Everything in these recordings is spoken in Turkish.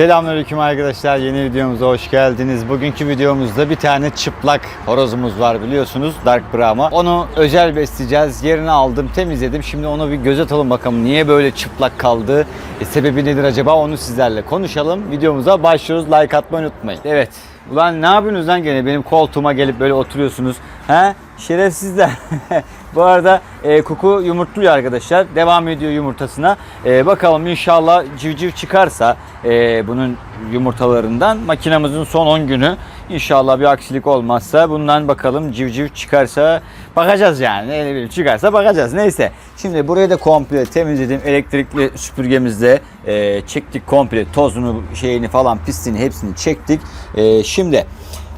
Selamünaleyküm arkadaşlar. Yeni videomuza hoş geldiniz. Bugünkü videomuzda bir tane çıplak horozumuz var biliyorsunuz. Dark Brahma. Onu özel besleyeceğiz. Yerini aldım, temizledim. Şimdi onu bir göz atalım bakalım. Niye böyle çıplak kaldı? E, sebebi nedir acaba? Onu sizlerle konuşalım. Videomuza başlıyoruz. Like atmayı unutmayın. Evet. Ulan ne yapıyorsunuz lan gene? Benim koltuğuma gelip böyle oturuyorsunuz. He? Şerefsizler. Bu arada e, kuku yumurtluyor arkadaşlar. Devam ediyor yumurtasına. E, bakalım inşallah civciv çıkarsa e, bunun yumurtalarından makinamızın son 10 günü inşallah bir aksilik olmazsa bundan bakalım civciv çıkarsa bakacağız yani. Ne bileyim çıkarsa bakacağız. Neyse. Şimdi burayı da komple temizledim. Elektrikli süpürgemizle e, çektik komple tozunu şeyini falan pisliğini hepsini çektik. E, şimdi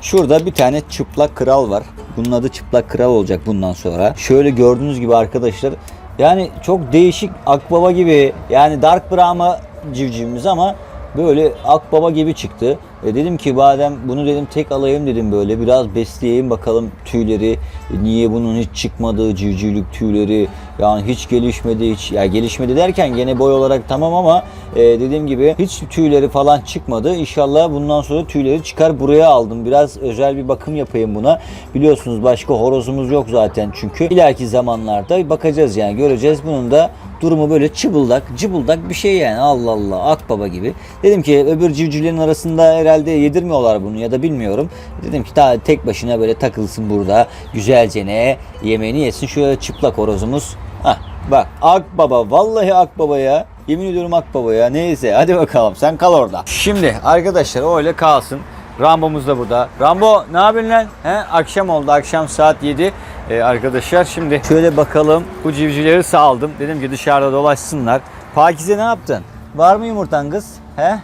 Şurada bir tane çıplak kral var. Bunun adı çıplak kral olacak bundan sonra. Şöyle gördüğünüz gibi arkadaşlar yani çok değişik akbaba gibi yani Dark Brahma civcivimiz ama böyle akbaba gibi çıktı. E dedim ki badem bunu dedim tek alayım dedim böyle biraz besleyeyim bakalım tüyleri E niye bunun hiç çıkmadığı civcivlik tüyleri yani hiç gelişmedi hiç ya gelişmedi derken gene boy olarak tamam ama e, dediğim gibi hiç tüyleri falan çıkmadı. İnşallah bundan sonra tüyleri çıkar buraya aldım. Biraz özel bir bakım yapayım buna. Biliyorsunuz başka horozumuz yok zaten çünkü. İleriki zamanlarda bakacağız yani göreceğiz. Bunun da durumu böyle çıbıldak, cıbıldak bir şey yani. Allah Allah akbaba gibi. Dedim ki öbür civcivlerin arasında herhalde yedirmiyorlar bunu ya da bilmiyorum. Dedim ki daha tek başına böyle takılsın burada. Güzelce ne yemeğini yesin. Şöyle çıplak horozumuz. Hah bak akbaba vallahi akbaba ya. Yemin ediyorum akbaba ya. Neyse hadi bakalım sen kal orada. Şimdi arkadaşlar öyle kalsın. Rambo'muz da burada. Rambo ne yapıyorsun lan? He? Akşam oldu. Akşam saat 7. Ee, arkadaşlar şimdi şöyle bakalım. Bu civcivleri saldım. Dedim ki dışarıda dolaşsınlar. Pakize ne yaptın? Var mı yumurtan kız? He?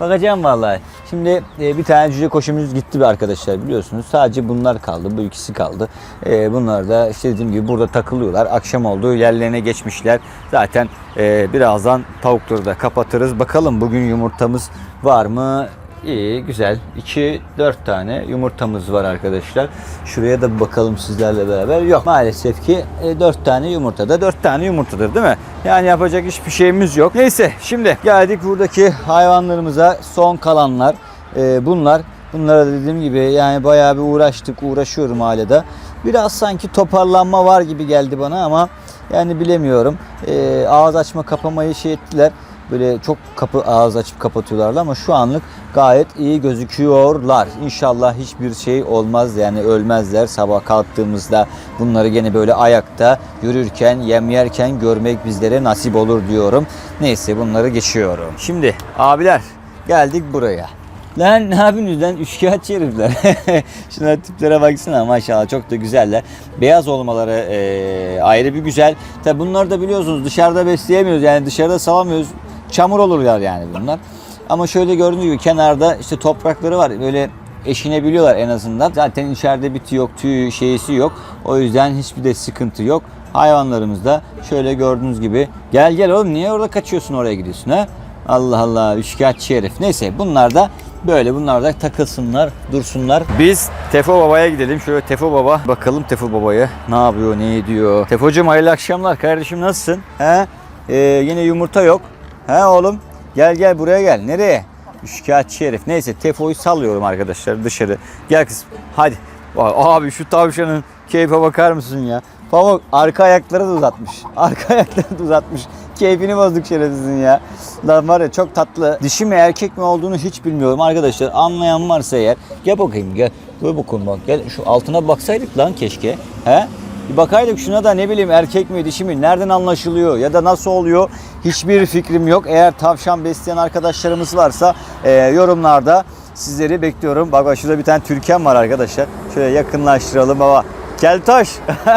Bakacağım vallahi. Şimdi e, bir tane cüce koşumuz gitti bir arkadaşlar biliyorsunuz. Sadece bunlar kaldı. Bu ikisi kaldı. E, bunlar da işte dediğim gibi burada takılıyorlar. Akşam oldu. Yerlerine geçmişler. Zaten e, birazdan tavukları da kapatırız. Bakalım bugün yumurtamız var mı? İyi, güzel. 2 4 tane yumurtamız var arkadaşlar. Şuraya da bir bakalım sizlerle beraber. Yok maalesef ki 4 tane yumurtada 4 tane yumurtadır değil mi? Yani yapacak hiçbir şeyimiz yok. Neyse şimdi geldik buradaki hayvanlarımıza son kalanlar. Ee, bunlar Bunlara dediğim gibi yani bayağı bir uğraştık, uğraşıyorum hala da. Biraz sanki toparlanma var gibi geldi bana ama yani bilemiyorum. Ee, ağız açma kapamayı şey ettiler böyle çok kapı ağız açıp kapatıyorlardı ama şu anlık gayet iyi gözüküyorlar. İnşallah hiçbir şey olmaz yani ölmezler. Sabah kalktığımızda bunları gene böyle ayakta yürürken, yem yerken görmek bizlere nasip olur diyorum. Neyse bunları geçiyorum. Şimdi abiler geldik buraya. Lan ne yapıyorsunuz lan? Üçkağıtçı herifler. Şuna tiplere baksana maşallah çok da güzeller. Beyaz olmaları eee, ayrı bir güzel. Tabi bunları da biliyorsunuz dışarıda besleyemiyoruz yani dışarıda salamıyoruz. Çamur olurlar yani bunlar. Ama şöyle gördüğünüz gibi kenarda işte toprakları var. Böyle eşinebiliyorlar en azından. Zaten içeride biti yok, tüy şeysi yok. O yüzden hiçbir de sıkıntı yok. Hayvanlarımız da şöyle gördüğünüz gibi. Gel gel oğlum niye orada kaçıyorsun oraya gidiyorsun ha? Allah Allah üçkağıtçı herif. Neyse bunlar da böyle bunlar da takılsınlar, dursunlar. Biz Tefo Baba'ya gidelim. Şöyle Tefo Baba bakalım Tefo Baba'ya. Ne yapıyor, ne ediyor? Tefocuğum hayırlı akşamlar. Kardeşim nasılsın? He? Ee, yine yumurta yok. He oğlum? Gel gel buraya gel. Nereye? Üçkağıtçı herif. Neyse Tefo'yu sallıyorum arkadaşlar dışarı. Gel kızım. Hadi. Abi şu tavşanın keyfe bakar mısın ya? Pamuk arka ayakları da uzatmış. Arka ayakları da uzatmış. Keyfini bozduk şerefsizin ya. Lan var ya çok tatlı. Dişi mi erkek mi olduğunu hiç bilmiyorum arkadaşlar. Anlayan varsa eğer. Gel bakayım gel. Dur bakalım bak. Gel şu altına baksaydık lan keşke. He? Bir bakaydık şuna da ne bileyim erkek mi dişi mi nereden anlaşılıyor ya da nasıl oluyor hiçbir fikrim yok. Eğer tavşan besleyen arkadaşlarımız varsa e, yorumlarda sizleri bekliyorum. Bak bak şurada bir tane türken var arkadaşlar. Şöyle yakınlaştıralım baba. Keltoş.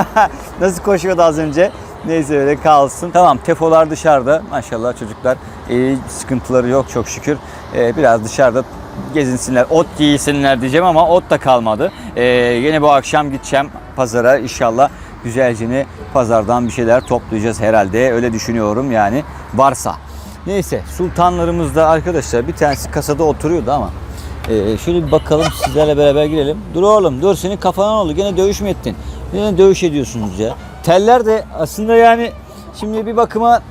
Nasıl koşuyordu az önce? Neyse öyle kalsın. Tamam tefolar dışarıda. Maşallah çocuklar iyi sıkıntıları yok çok şükür. Ee, biraz dışarıda gezinsinler, ot giysinler diyeceğim ama ot da kalmadı. Ee, yine bu akşam gideceğim pazara inşallah güzelce pazardan bir şeyler toplayacağız herhalde. Öyle düşünüyorum yani varsa. Neyse sultanlarımız da arkadaşlar bir tanesi kasada oturuyordu ama ee, şöyle bir bakalım sizlerle beraber girelim. Dur oğlum dur senin kafana oldu? Gene dövüş mü ettin? Gene dövüş ediyorsunuz ya. Teller de aslında yani şimdi bir bakıma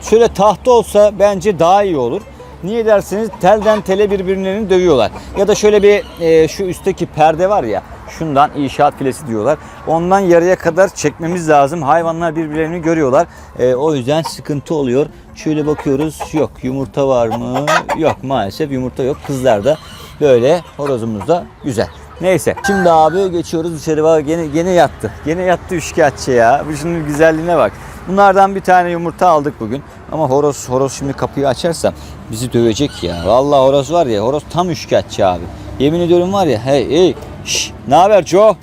şöyle tahta olsa bence daha iyi olur. Niye derseniz telden tele birbirlerini dövüyorlar. Ya da şöyle bir e, şu üstteki perde var ya şundan inşaat filesi diyorlar. Ondan yarıya kadar çekmemiz lazım. Hayvanlar birbirlerini görüyorlar. E, o yüzden sıkıntı oluyor. Şöyle bakıyoruz. Yok yumurta var mı? Yok maalesef yumurta yok. Kızlarda böyle horozumuz da güzel. Neyse. Şimdi abi geçiyoruz dışarı bak gene, gene yattı. Gene yattı üçkağıtçı ya. Bu şunun güzelliğine bak. Bunlardan bir tane yumurta aldık bugün. Ama horoz horoz şimdi kapıyı açarsam bizi dövecek ya. Vallahi horoz var ya horoz tam üçkağıtçı abi. Yemin ediyorum var ya hey hey şş, ne haber Joe?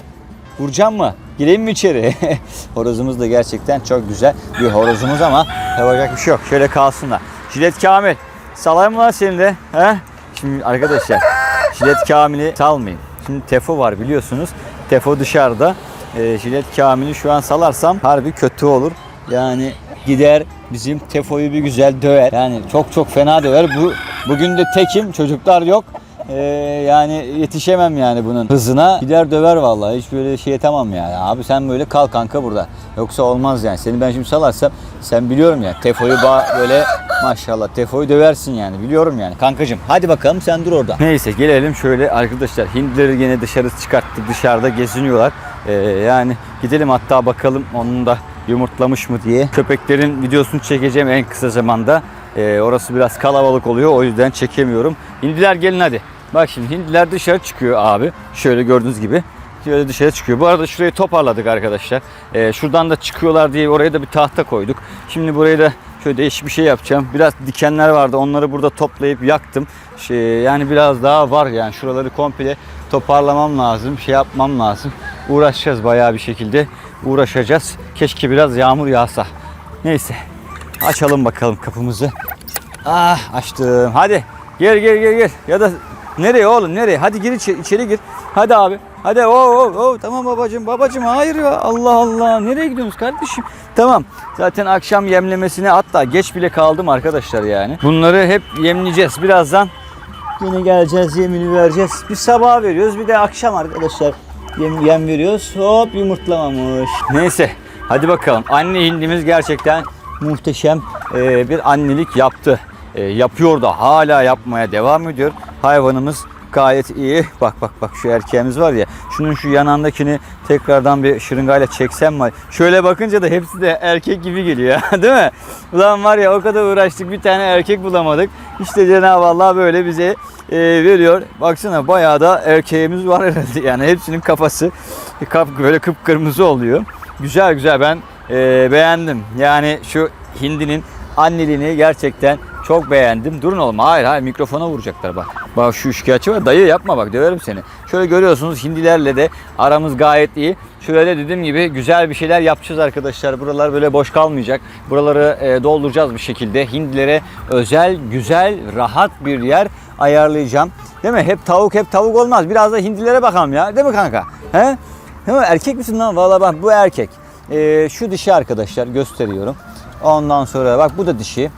Vuracağım mı? Gireyim mi içeri? horozumuz da gerçekten çok güzel bir horozumuz ama yapacak bir şey yok. Şöyle kalsınlar. Jilet Kamil. Salayım mı lan seni de? He? Şimdi arkadaşlar Jilet Kamil'i salmayın. Şimdi Tefo var biliyorsunuz. Tefo dışarıda. E, Jilet Kamil'i şu an salarsam harbi kötü olur. Yani gider bizim Tefo'yu bir güzel döver. Yani çok çok fena döver. Bu bugün de tekim çocuklar yok. Ee, yani yetişemem yani bunun hızına. Gider döver vallahi. Hiç böyle şey tamam yani. Abi sen böyle kal kanka burada. Yoksa olmaz yani. Seni ben şimdi salarsam sen biliyorum ya. Tefo'yu böyle maşallah Tefo'yu döversin yani. Biliyorum yani. Kankacım hadi bakalım sen dur orada. Neyse gelelim şöyle arkadaşlar. Hindileri yine dışarı çıkarttık. Dışarıda geziniyorlar. Ee, yani gidelim hatta bakalım onun da yumurtlamış mı diye. Köpeklerin videosunu çekeceğim en kısa zamanda. Ee, orası biraz kalabalık oluyor o yüzden çekemiyorum. Hindiler gelin hadi. Bak şimdi hindiler dışarı çıkıyor abi. Şöyle gördüğünüz gibi. Şöyle dışarı çıkıyor. Bu arada şurayı toparladık arkadaşlar. Ee, şuradan da çıkıyorlar diye oraya da bir tahta koyduk. Şimdi burayı da şöyle değişik bir şey yapacağım. Biraz dikenler vardı. Onları burada toplayıp yaktım. Şey, yani biraz daha var yani şuraları komple toparlamam lazım. Şey yapmam lazım. Uğraşacağız bayağı bir şekilde. Uğraşacağız. Keşke biraz yağmur yağsa. Neyse. Açalım bakalım kapımızı. Ah açtım. Hadi gel gel gel gel. Ya da nereye oğlum nereye? Hadi gir içeri, içeri gir. Hadi abi. Hadi o o o tamam babacığım babacığım hayır ya Allah Allah nereye gidiyorsunuz kardeşim? Tamam zaten akşam yemlemesine hatta geç bile kaldım arkadaşlar yani. Bunları hep yemleyeceğiz birazdan. Yine geleceğiz yemini vereceğiz. Bir sabah veriyoruz bir de akşam arkadaşlar yem, yem veriyoruz. Hop yumurtlamamış. Neyse hadi bakalım. Anne hindimiz gerçekten muhteşem bir annelik yaptı. E, yapıyor da hala yapmaya devam ediyor. Hayvanımız gayet iyi. Bak bak bak şu erkeğimiz var ya. Şunun şu yanındakini tekrardan bir şırıngayla çeksem mi? Şöyle bakınca da hepsi de erkek gibi geliyor değil mi? Ulan var ya o kadar uğraştık bir tane erkek bulamadık. İşte Cenab-ı Allah böyle bize e, veriyor. Baksana bayağı da erkeğimiz var herhalde. Yani hepsinin kafası böyle kıpkırmızı oluyor. Güzel güzel ben e, beğendim. Yani şu hindinin anneliğini gerçekten çok beğendim. Durun oğlum. Hayır hayır mikrofona vuracaklar bak. Bak şu şikayetçi var. Dayı yapma bak döverim seni. Şöyle görüyorsunuz hindilerle de aramız gayet iyi. Şöyle dediğim gibi güzel bir şeyler yapacağız arkadaşlar. Buralar böyle boş kalmayacak. Buraları e, dolduracağız bir şekilde. Hindilere özel, güzel, rahat bir yer ayarlayacağım. Değil mi? Hep tavuk hep tavuk olmaz. Biraz da hindilere bakalım ya. Değil mi kanka? He? Değil mi? Erkek misin lan? Vallahi bak bu erkek. E, şu dişi arkadaşlar gösteriyorum. Ondan sonra bak bu da dişi.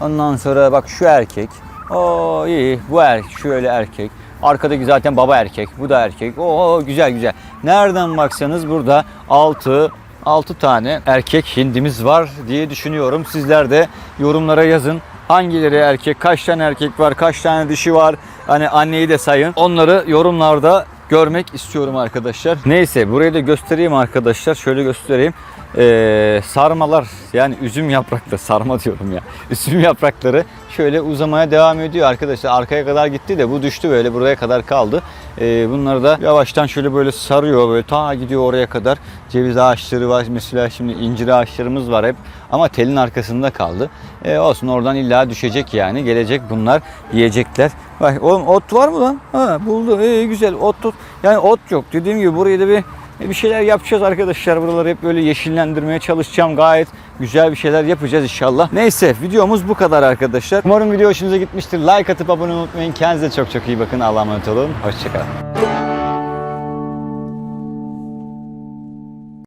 Ondan sonra bak şu erkek. Oo iyi bu erkek şöyle erkek. Arkadaki zaten baba erkek. Bu da erkek. Oo güzel güzel. Nereden baksanız burada 6 6 tane erkek hindimiz var diye düşünüyorum. Sizler de yorumlara yazın. Hangileri erkek, kaç tane erkek var, kaç tane dişi var. Hani anneyi de sayın. Onları yorumlarda görmek istiyorum arkadaşlar. Neyse burayı da göstereyim arkadaşlar. Şöyle göstereyim. Ee, sarmalar yani üzüm yaprakları sarma diyorum ya. Üzüm yaprakları şöyle uzamaya devam ediyor arkadaşlar. Arkaya kadar gitti de bu düştü böyle buraya kadar kaldı. Ee, bunları da yavaştan şöyle böyle sarıyor böyle ta gidiyor oraya kadar. Ceviz ağaçları var mesela şimdi incir ağaçlarımız var hep ama telin arkasında kaldı. Ee, olsun oradan illa düşecek yani gelecek bunlar yiyecekler. Bak oğlum ot var mı lan? Ha buldu. İyi güzel ot tut. Yani ot yok. Dediğim gibi burayı da bir bir şeyler yapacağız arkadaşlar. Buraları hep böyle yeşillendirmeye çalışacağım. Gayet güzel bir şeyler yapacağız inşallah. Neyse videomuz bu kadar arkadaşlar. Umarım video hoşunuza gitmiştir. Like atıp abone olmayı unutmayın. Kendinize çok çok iyi bakın. Allah'a emanet olun. Hoşçakalın.